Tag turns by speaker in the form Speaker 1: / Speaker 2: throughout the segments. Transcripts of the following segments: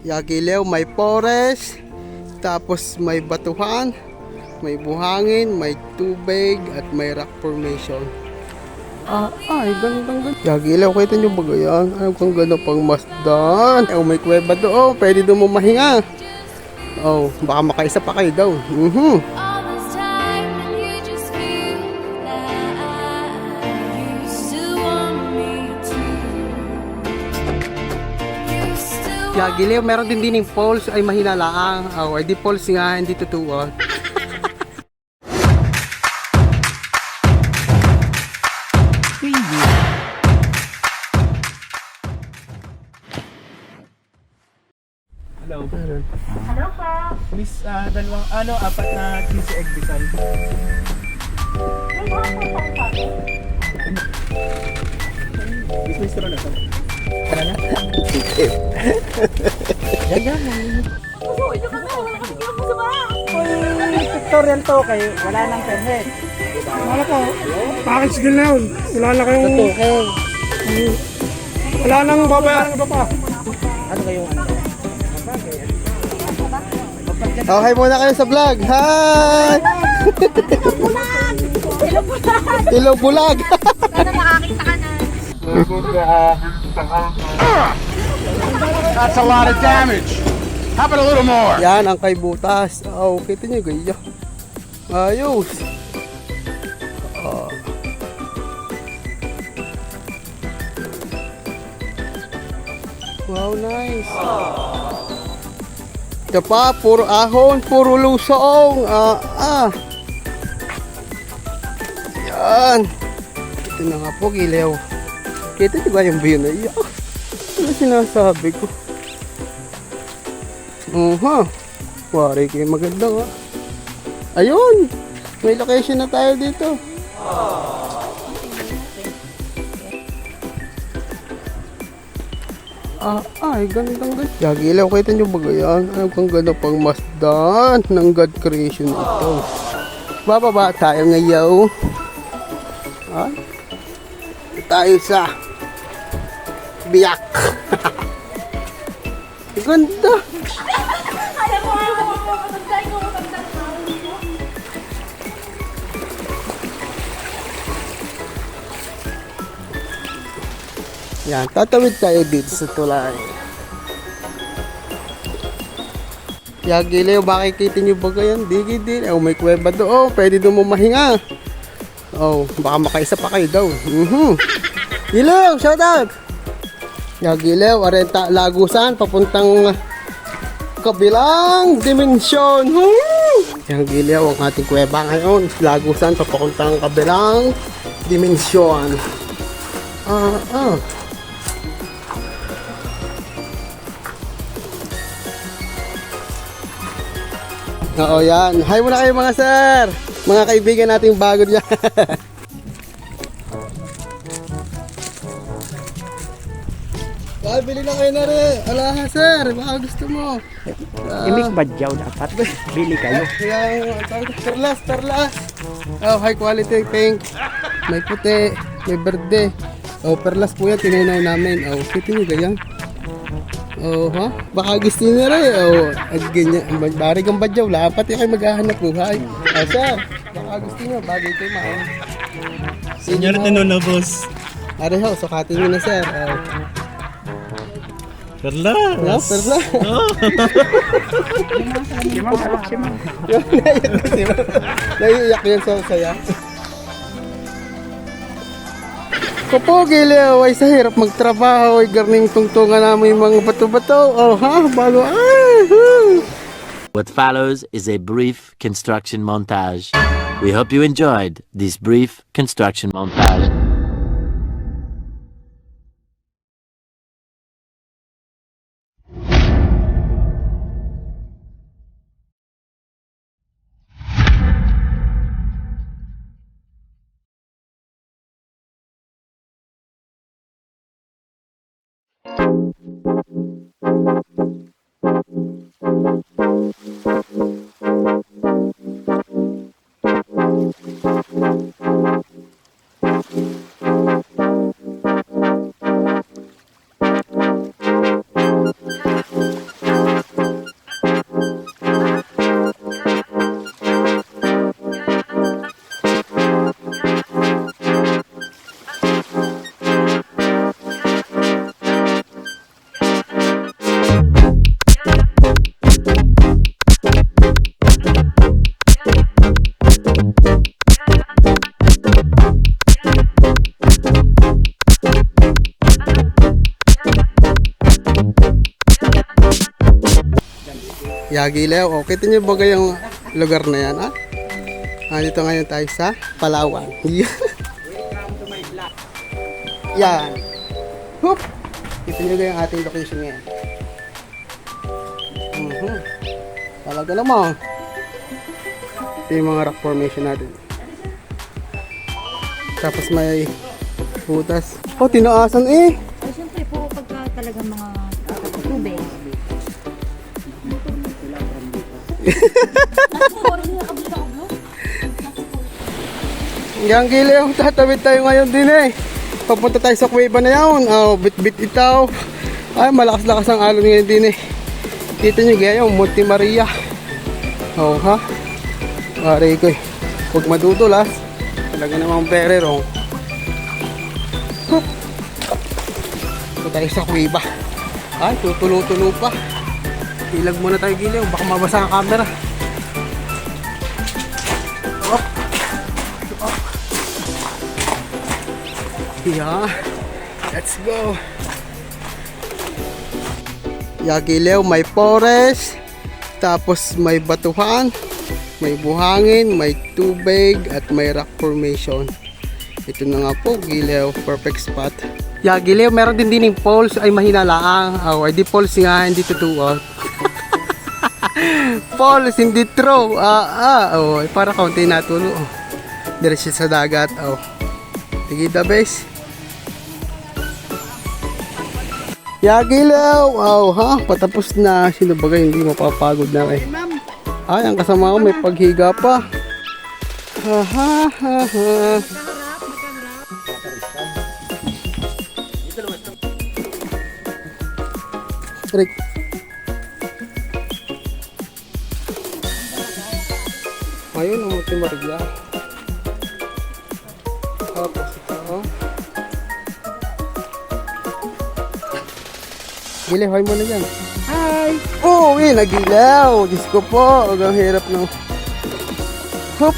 Speaker 1: Yagilew, may forest, tapos may batuhan, may buhangin, may tubig, at may rock formation. Ah, ay, gandang ganda. Yagilew, kita nyo ba yan? Ay, kung ganda pang masdan. Oh, may kuweba doon. Pwede doon mo mahinga. Oh, baka makaisa pa kayo daw. Mhm.
Speaker 2: Still
Speaker 1: Yagilew, meron din din yung pulse ay mahina lang. Oh, ay di pulse nga, hindi totoo.
Speaker 3: Hello.
Speaker 1: Meron.
Speaker 3: Miss, ah, dalawang, ano, apat na cheesy egg bisal. Miss, miss, na to. Ano na? Yan, yan. Tutorial to kayo, wala nang permit.
Speaker 4: Wala po. Package din na yun. Wala na kayong... Wala nang babayaran iba pa.
Speaker 3: Ano kayong ano?
Speaker 1: Oh, hi muna kayo sa vlog. Hi! Hello bulag.
Speaker 2: Sana makakita ka na.
Speaker 5: That's a lot of damage. How about a little more?
Speaker 1: Yan ang kay butas. Oh, kita niyo gaya. Ayos. Oh. Wow, nice. Ito pa, puro ahon, puro lusong. Ah, ah. Yan. Ito na nga po, gilew. Kita niyo ba yung view na iyan? Ano sinasabi ko? Oha. Wari kayo maganda nga. Ayun! May location na tayo dito. Ah, ay, gandang ganda. Yagilaw, kita nyo ba yan? Ay, kung ganda pang masdan ng God creation ito. Bababa tayo ngayon. Ah, tayo sa biyak. ganda. Yan, tatawid tayo dito sa tulay. Yagileo, makikita nyo ba yan? Digi din. Oh, may kuweba doon. Oh, pwede doon mo mahinga. Oh, baka makaisa pa kayo daw. Mhm. Gilew, shout out! Yagilew, Arenta, Lagusan, papuntang kabilang dimensyon. Yung Gilew, ang ating kuweba ngayon. Lagusan, papuntang kabilang dimensyon. Ah, ah. Oo, yan. Hi muna kayo mga sir. Mga kaibigan nating bago dyan. Ay, bili na kayo na rin. Ala, sir. Baka gusto mo. Ah,
Speaker 3: Imik badyaw dapat. Bili kayo.
Speaker 1: Yung, ang perlas, perlas. Oh, high quality pink. May puti, may berde. Oh, perlas po yan, tinunaw namin. Oh, kita nyo ganyan. Oh, ha? Baka gusto nyo rin. Oh, at ganyan. Bari kang badyaw, lapat yung kayo maghahanap buhay. Oh, sir, baka gusto nyo, bagay kayo maon. Senyor
Speaker 4: na boss.
Speaker 1: Are ho, sukatin nyo na, sir. Oh.
Speaker 4: Perla.
Speaker 1: No, perlas. Yung naiyak kasi mo. Naiiyak yan sa saya. Kapogi, Leo, ay sa hirap magtrabaho, ay garning tungtungan namin mga bato-bato. Oh, ha? Bago, ah.
Speaker 6: What follows is a brief construction montage. We hope you enjoyed this brief construction montage.
Speaker 1: Yagilew. O, kita niyo ba yung lugar na yan, ah? Nandito ngayon tayo sa Palawan. yan. Hoop! Kita niyo ba yung ating location ngayon? Mhm. Talaga naman. Ito yung mga rock formation natin. Tapos may butas. Oh, tinaasan eh. Yang gili yung tatawid tayo ngayon din eh. Papunta tayo sa kuweba na yun. Oh, bit-bit itaw. Ay, malakas-lakas ang alon ngayon din eh. Kita nyo gaya yung Monte Maria. Oh, ha? Pare ko eh. Huwag madudulas. Talaga namang pererong. Huh. Ito tayo sa kuweba. Ay, tutulo-tulo pa. Ilag muna tayo giliw. Baka mabasa ang camera. Yeah. Let's go. Yagilew, may forest. Tapos may batuhan. May buhangin, may tubig, at may rock formation. Ito na nga po, Gilew. Perfect spot. Yagilew, meron din din yung poles. Ay, mahina lang. Oh, ay di poles nga, hindi totoo. poles, hindi true. Ah, ah. Oh, para kaunti natulo. Oh. Diretso sa dagat. Oh. Sige, the best. Yagilaw! Wow, ha? Patapos na. Sino bagay hindi mapapagod na eh. Ay, ang kasama ko may paghiga pa. Ha ha ha ha. Rick. Ayun, ang muti Maria. Tapos ito. oh. Gilehoy mo na yan. Hi! Oh, eh, nagilaw. Diyos ko po. Ang hirap ng... Hop!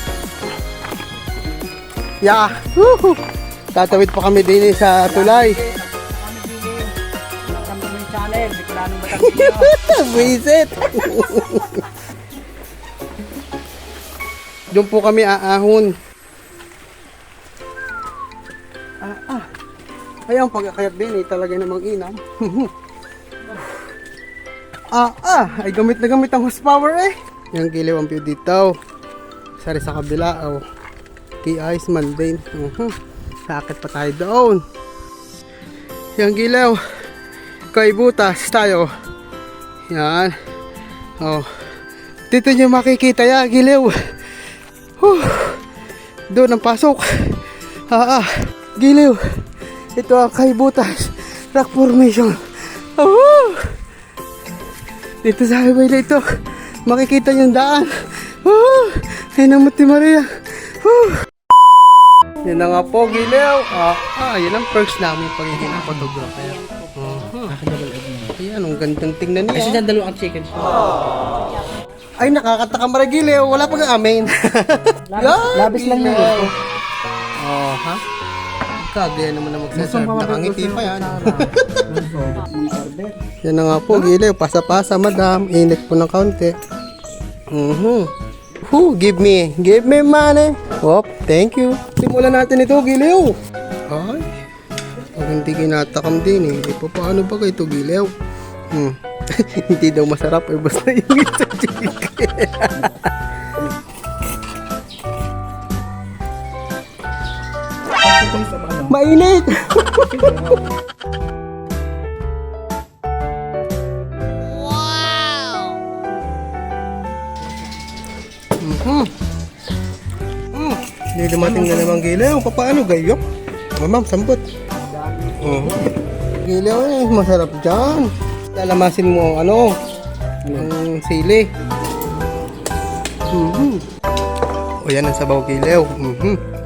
Speaker 1: Yeah! Woohoo! Tatawid pa kami din eh sa tulay. Visit! Doon po kami aahon. Ah, ah. Ay, ang pagkakayat din eh, talaga namang inam. ah, ah, ay gamit na gamit ang horsepower eh. Yung giliw ang view dito. Sari sa kabila, oh. Key Ice Mundane. Uh-huh. Sakit pa tayo doon. Yung gilaw. Kay butas tayo. Yan. Oh. Dito nyo makikita ya, giliw. Huh. Doon ang pasok. Ah, ah. Giliw. Ito ang kaibutas. Rock formation. Oh. Dito sa highway na ito. Makikita yung daan. Oh. Ay namuti Maria. Oh. Yan na nga po, giliw. Ah, ah, yan ang perks namin pagiging photographer. Gandang tingnan niya.
Speaker 3: Kasi dyan dalawang chicken.
Speaker 1: Ay, nakakataka maragiliw. Wala pang amin. labis,
Speaker 3: labis lang yun.
Speaker 1: Oh, ha? Kagaya naman na magsaserve. Nakangiti pa yan. yan na nga po, giliw. Pasa-pasa, madam. Init po ng kaunti. Mhm. Who give me, give me money. Wop, thank you. Simulan natin ito, giliw. Ay, pag hindi kinatakam din eh. Pa paano ba kayo ito, giliw? Hmm. hindi daw masarap eh, basta yung sa chicken. Mainit! Mhm. Mm. Hindi dumating na naman gilaw. Paano gayok? Oh, ma'am, sambot. Mhm. Gilaw eh, masarap dyan. Lalamasin mo ano, ang sili. Mhm. O yan ang sabaw gilaw. Mhm.